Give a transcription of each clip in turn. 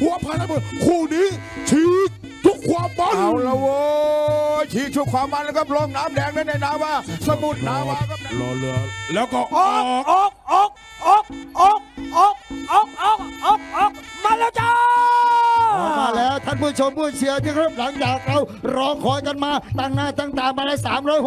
หัวพายทั้งหมดคู่นี้ฉีกทุกความมันเอาละโว้ยฉีกชุกความมันแล้วครับลงน้ำแดงนั่นในนาว่าสมุทรนาวาครับรอเรือแล้วก็ออออกกออกออกออกออก ผู้ชมผู้เชียร์ที่ครับหลังจากเรารอคอยกันมาตั้งหน้าตั้งตามาแล้ว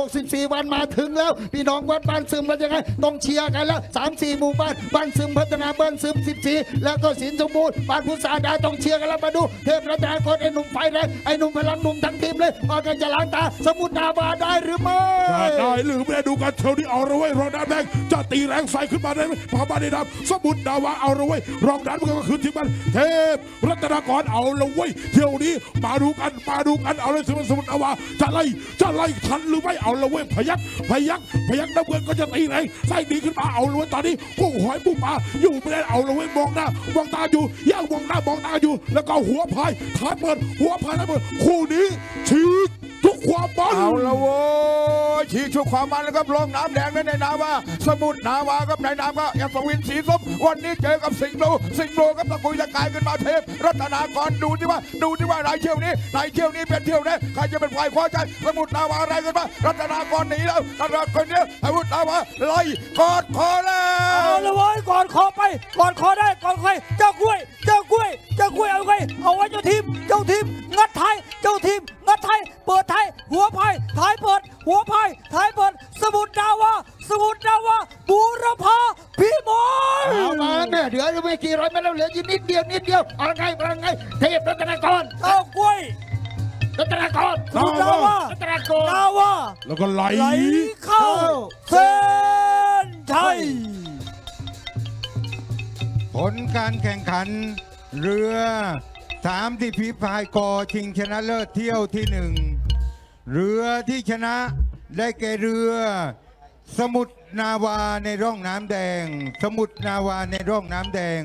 364 วันมาถึงแล้ว พี่น้องวัดบ้านซึมกันยังไงต้องเชียร์กันแล้ว 3 4 หมู่บ้านบ้านซึมพัฒนาบ้านซึม 14 แล้วก็สินสมบูรณ์บ้านพุทธาดาต้องเชียร์กันแล้วมาดู เทพรัตนากรไอ้หนุ่มไฟแรงไอ้หนุ่มพลังหนุ่มทั้งทีมเลยว่ากันจะล้างตาสมุทรนาบาได้หรือไม่ได้หรือไม่ดูกันเที่ยวนี้เอาละเว้รองน้ำแดงจะตีแรงใส่ขึ้นมาได้ไหมพามาได้ดับสมุทรดาวาเอาละเว้รองน้ำมันก็คือทีมมันเทพรัตนากรเอาละเว้ที่ยวนี้มาดูกันมาดูกันเอาเลยสมุนสมุนเอาวาจะไล่จะไล่ทันหรือไม่เอาละเว้ยพยักพยักพยักน้ำเงินก็จะตีแรงใส่ดีขึ้นมาเอาละเว้ยตอนนี้กุ้งหอยปูปลาอยู่ไม่ได้เอาละเว้ยมองหน้ามองตาอยู่ย่างมองหน้ามองตาอยู่ แล้วก็หัวพายท้ายเปิดหัวพายท้ายเปิดคู่นี้ชี ความมันเอาละโว้ยฉีกชุกความมันแล้วครับลงน้ำแดงนั่นในนาว่าสมุทรนาวาครับในนามก็อัศวินสีส้มวันนี้เจอกับสิงห์โลสิงห์โลครับตะกุยตะกายขึ้นมาเทพรัตนากรดูที่ว่าดูที่ว่านายเที่ยวนี้นายเที่ยวนี้เป็นเที่ยวนี้ใครจะเป็นฝ่ายคว้าใจสมุทรนาวาอะไรกันบ้างรัตนากรหนีแล้วรัตนากรเนี้ยสมุทรนาวาไล่กอดคอแล้เอาวละเว้ยก่อนคอไปก่อนคอได้ก่อนใครเจ้ากล้วย เจ้ากล้วย เจ้ากล้วยเอาไงเอาไว้เจ้าทีมเจ้าทีมงัดไทย เนี่ยเหลืออยู่ไม่กี่ร้อยเมตรแล้วเหลืออยู่นิดเดียวนิดเดียวเอาไงเอาไงเทพรัตนากรเจ้ากล้วยรัตนากรสมุทรดาวา รัตนากรดาวาแล้วก็ไหลไหลเข้าเส้นชัยผลการแข่งขันเรือสามที่พิพายกอชิงชนะเลิศเที่ยวที่หนึ่งเรือที่ชนะได้แก่เรือ สมุทร นาวาในร่องน้ำแดง สมุทรนาวาในร่องน้ำแดง